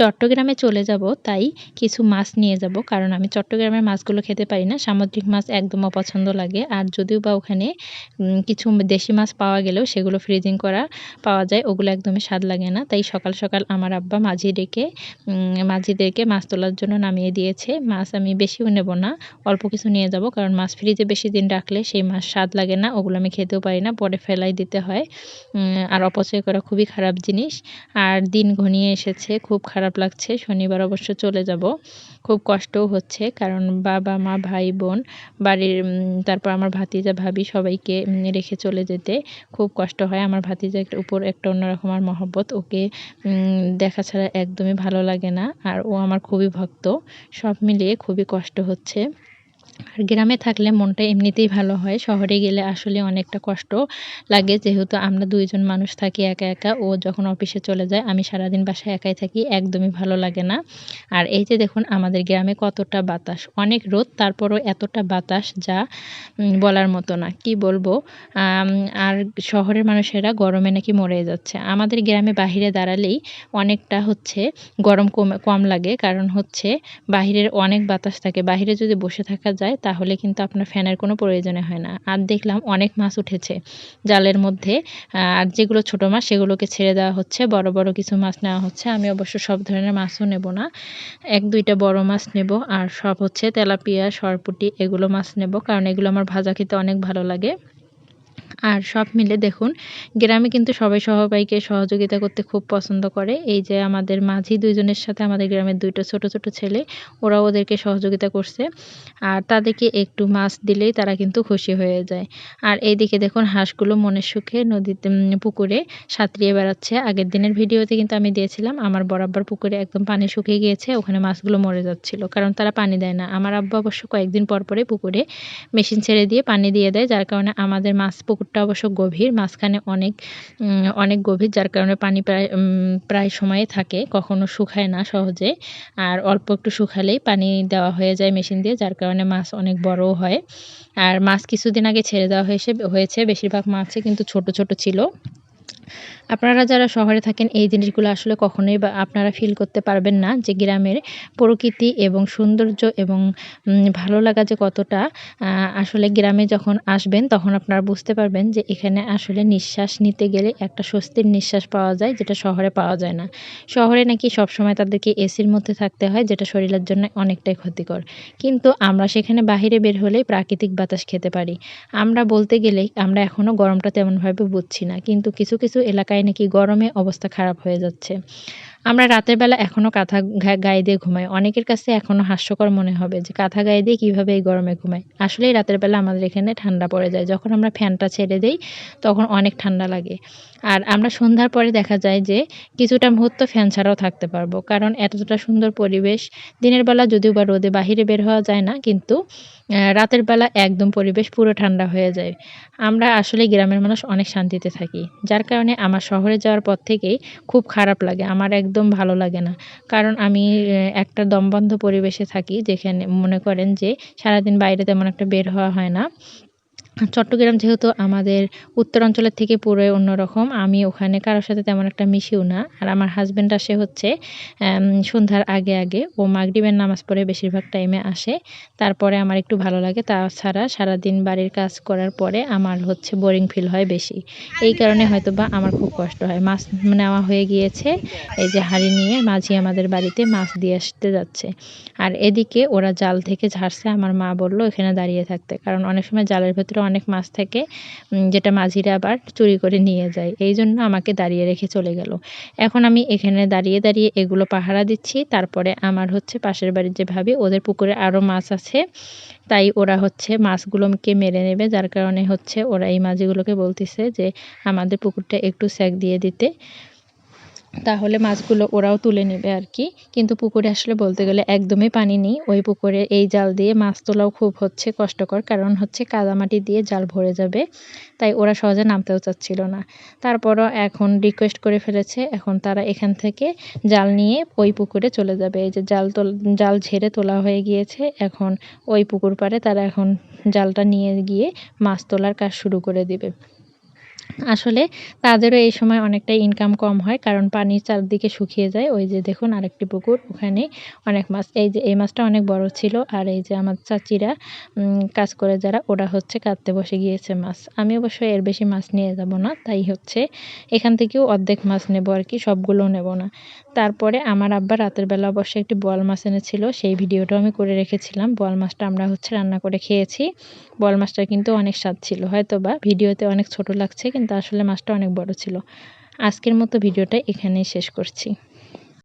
চট্টগ্রামে চলে যাব, তাই কিছু মাছ নিয়ে যাব। কারণ আমি চট্টগ্রামের মাছগুলো খেতে পারি না, সামুদ্রিক মাছ একদম অপছন্দ লাগে। আর যদিও বা ওখানে কিছু দেশি মাছ পাওয়া গেলেও সেগুলো ফ্রিজিং করা পাওয়া যায়, ওগুলো একদমই স্বাদ লাগে না। তাই সকাল সকাল আমার আব্বা মাঝি ডেকে মাঝিদেরকে মাছ তোলার জন্য নামিয়ে দিয়েছে। মাছ আমি বেশিও নেব না, অল্প কিছু নিয়ে যাব, কারণ মাছ ফ্রিজে বেশি দিন রাখলে সেই মাছ স্বাদ লাগে না, ওগুলো আমি খেতেও পারি না, পরে ফেলাই দিতে হয়। আর অপচয় করা খুবই খারাপ জিনিস। আর দিন ঘনিয়ে এসেছে, খুব খারাপ লাগছে, শনিবার অবশ্য চলে যাব। খুব কষ্টও হচ্ছে কারণ বাবা, মা, ভাই, বোন, বাড়ির তারপর আমার ভাতিজা, ভাবি সবাইকে রেখে চলে যেতে খুব কষ্ট হয়। আমার ভাতিজার উপর একটা অন্যরকম আর মহব্বত। ওকে দেখা ছাড়া একদমই ভালো লাগে না। আর ও আমার খুবই ভক্ত। সব মিলিয়ে খুবই কষ্ট হচ্ছে। আর গ্রামে থাকলে মনটা এমনিতেই ভালো হয়। শহরে গেলে আসলে অনেকটা কষ্ট লাগে। যেহেতু আমরা দুইজন মানুষ থাকি একা একা, ও যখন অফিসে চলে যায়, আমি সারাদিন বাসায় একাই থাকি, একদমই ভালো লাগে না। আর এই যে দেখুন, আমাদের গ্রামে কতটা বাতাস। অনেক রোদ, তারপরও এতটা বাতাস যা বলার মতো না। কি বলব? আর শহরের মানুষেরা গরমে নাকি মরে যাচ্ছে। আমাদের গ্রামে বাহিরে দাঁড়ালেই অনেকটা হচ্ছে গরম কম কম লাগে। কারণ হচ্ছে বাহিরের অনেক বাতাস থাকে। বাহিরে যদি বসে থাকা যায় তাহলে কিন্তু আপনার ফ্যানের কোনো প্রয়োজনে হয় না। আর দেখলাম অনেক মাছ উঠেছে জালের মধ্যে আর যেগুলো ছোট মাছ সেগুলোকে ছেড়ে দেওয়া হচ্ছে, বড় বড় কিছু মাছ নেওয়া হচ্ছে। আমি অবশ্য সব ধরনের মাছও নেব না। এক, দুইটা বড় মাছ নেব, আর সব হচ্ছে তেলাপিয়া, সরপুটি এগুলো মাছ নেব, কারণ এগুলো আমার ভাজা খেতে অনেক ভালো লাগে। আর সব মিলে দেখুন, গ্রামে কিন্তু সবাই সবাইকে সহযোগিতা করতে খুব পছন্দ করে। এই যে আমাদের মাঝি দুইজনের সাথে আমাদের গ্রামের দুইটা ছোট ছোট ছেলে ওরা ওদেরকে সহযোগিতা করছে। আর তাদেরকে একটু মাছ দিলেই তারা কিন্তু খুশি হয়ে যায়। আর এইদিকে দেখুন, হাঁসগুলো মনের সুখে নদীতে পুকুরে সাঁতরিয়ে বেড়াচ্ছে। আগের দিনের ভিডিওতে কিন্তু আমি দিয়েছিলাম, আমার বরাবর পুকুরে একদম পানি শুকিয়ে গিয়েছে, ওখানে মাছগুলো মরে যাচ্ছিল, কারণ তারা পানি দেয় না। আমার আব্বা অবশ্য কয়েকদিন পর পরে পুকুরে মেশিন ছেড়ে দিয়ে পানি দিয়ে দেয়, যার কারণে আমাদের মাছ পুকুর পুকুরটা অবশ্য গভীর, মাঝখানে অনেক অনেক গভীর, যার কারণে পানি প্রায় প্রায় সময়ে থাকে, কখনো শুকায় না সহজে, আর অল্প একটু শুকালেই পানি দেওয়া হয়ে যায় মেশিন দিয়ে, যার কারণে মাছ অনেক বড়ও হয়। আর মাছ কিছুদিন আগে ছেড়ে দেওয়া হয়েছে হয়েছে, বেশিরভাগ মাছই কিন্তু ছোট ছোট ছিল। আপনারা যারা শহরে থাকেন, এই জিনিসগুলো আসলে কখনোই বা আপনারা ফিল করতে পারবেন না যে গ্রামের প্রকৃতি এবং সৌন্দর্য এবং ভালো লাগা যে কতটা আসলে গ্রামে যখন আসবেন, তখন আপনারা বুঝতে পারবেন যে এখানে আসলে নিঃশ্বাস নিতে গেলে একটা স্বস্তির নিঃশ্বাস পাওয়া যায় যেটা শহরে পাওয়া যায় না। শহরে নাকি সবসময় তাদেরকে এসির মধ্যে থাকতে হয় যেটা শরীরের জন্য অনেকটাই ক্ষতিকর। কিন্তু আমরা সেখানে বাহিরে বের হলেই প্রাকৃতিক বাতাস খেতে পারি। আমরা বলতে গেলেই আমরা এখনও গরমটা তেমনভাবে বুঝছি না। কিন্তু কিছু কিছু এলাকায় নাকি গরমে অবস্থা খারাপ হয়ে যাচ্ছে। আমরা রাতের বেলা এখনও কাঁথা গায়ে দিয়ে ঘুমাই। অনেকের কাছে এখনও হাস্যকর মনে হবে যে কাঁথা গায়ে দিয়ে কীভাবে এই গরমে ঘুমাই। আসলেই রাতের বেলা আমাদের এখানে ঠান্ডা পড়ে যায়। যখন আমরা ফ্যানটা ছেড়ে দিই, তখন অনেক ঠান্ডা লাগে। আর আমরা সন্ধ্যার পরে দেখা যায় যে কিছুটা মুহূর্ত ফ্যান ছাড়াও থাকতে পারব। কারণ এতটা সুন্দর পরিবেশ, দিনের বেলা যদিও বা রোদে বাহিরে বের হওয়া যায় না, কিন্তু রাতের বেলা একদম পরিবেশ পুরো ঠান্ডা হয়ে যায়। আমরা আসলে গ্রামের মানুষ অনেক শান্তিতে থাকি। যার কারণে আমার শহরে যাওয়ার পর থেকেই খুব খারাপ লাগে। আমার একদম ভালো লাগে না। কারণ আমি একটা দমবন্ধ পরিবেশে থাকি যেখানে মনে করেন যে সারাদিন বাইরে তেমন একটা বের হওয়া হয় না। চট্টগ্রাম যেহেতু আমাদের উত্তরাঞ্চলের থেকে পুরোই অন্যরকম, আমি ওখানে কারোর সাথে তেমন একটা মিশিও না। আর আমার হাজব্যান্ড আসে হচ্ছে সন্ধ্যার আগে আগে। ও মাগরিবের নামাজ পড়ে বেশিরভাগ টাইমে আসে। তারপরে আমার একটু ভালো লাগে। তাছাড়া সারাদিন বাড়ির কাজ করার পরে আমার হচ্ছে বোরিং ফিল হয় বেশি। এই কারণে হয়তো বা আমার খুব কষ্ট হয়। মাছ নেওয়া হয়ে গিয়েছে। এই যে হাঁড়ি নিয়ে মাঝি আমাদের বাড়িতে মাছ দিয়ে আসতে যাচ্ছে। আর এদিকে ওরা জাল থেকে ঝাড়ছে। আমার মা বলল, এখানে দাঁড়িয়ে থাকতে। কারণ অনেক সময় জালের ভেতরে অনেক মাছ থাকে যেটা মাঝিরা আবার চুরি করে নিয়ে যায়। এই জন্য আমাকে দাঁড়িয়ে রেখে চলে গেল। এখন আমি এখানে দাঁড়িয়ে দাঁড়িয়ে এগুলো পাহারা দিচ্ছি। তারপরে আমার হচ্ছে পাশের বাড়ির যে ভাবি, ওদের পুকুরে আরও মাছ আছে। তাই ওরা হচ্ছে মাছগুলোকে মেরে নেবে। যার কারণে হচ্ছে ওরা এই মাঝিগুলোকে বলতেছে যে, আমাদের পুকুরটা একটু স্যাক দিয়ে দিতে। তাহলে মাছগুলো ওরাও তুলে নেবে আর কি। কিন্তু পুকুরে আসলে বলতে গেলে একদমই পানি নেই। ওই পুকুরে এই জাল দিয়ে মাছ তোলাও খুব হচ্ছে কষ্টকর, কারণ হচ্ছে কাদামাটি দিয়ে জাল ভরে যাবে। তাই ওরা সহজে নামতেও চাচ্ছিল না। তারপরও এখন রিকোয়েস্ট করে ফেলেছে, এখন তারা এখান থেকে জাল নিয়ে ওই পুকুরে চলে যাবে। এই যে জাল তোল, জাল ঝেড়ে তোলা হয়ে গিয়েছে, এখন ওই পুকুর পাড়ে তারা এখন জালটা নিয়ে গিয়ে মাছ তোলার কাজ শুরু করে দিবে। আসলে তাদেরও এই সময় অনেকটাই ইনকাম কম হয়, কারণ পানি চারদিকে শুকিয়ে যায়। ওই যে দেখুন আরেকটি পুকুর, ওখানে অনেক মাছ, এই যে, এই মাছটা অনেক বড় ছিল আর এই যে আমার চাচিরা কাজ করে যারা, ওরা হচ্ছে কাটতে বসে গিয়েছে মাছ। আমি অবশ্য এর বেশি মাছ নিয়ে যাব না, তাই হচ্ছে এখান থেকেও অর্ধেক মাছ নেব আর কি সবগুলো নেব না। তারপরে আমার আব্বা রাতের বেলা অবশ্য একটি বল মাছ এনেছিল, সেই ভিডিওটাও আমি করে রেখেছিলাম। বল মাছটা আমরা হচ্ছে রান্না করে খেয়েছি। বল মাছটা কিন্তু অনেক স্বাদ ছিল হয়তো বা ভিডিওতে অনেক ছোট লাগছে কিন্তু আসলে মাছটা অনেক বড় ছিল। আজকের মতো ভিডিওটা এখানেই শেষ করছি।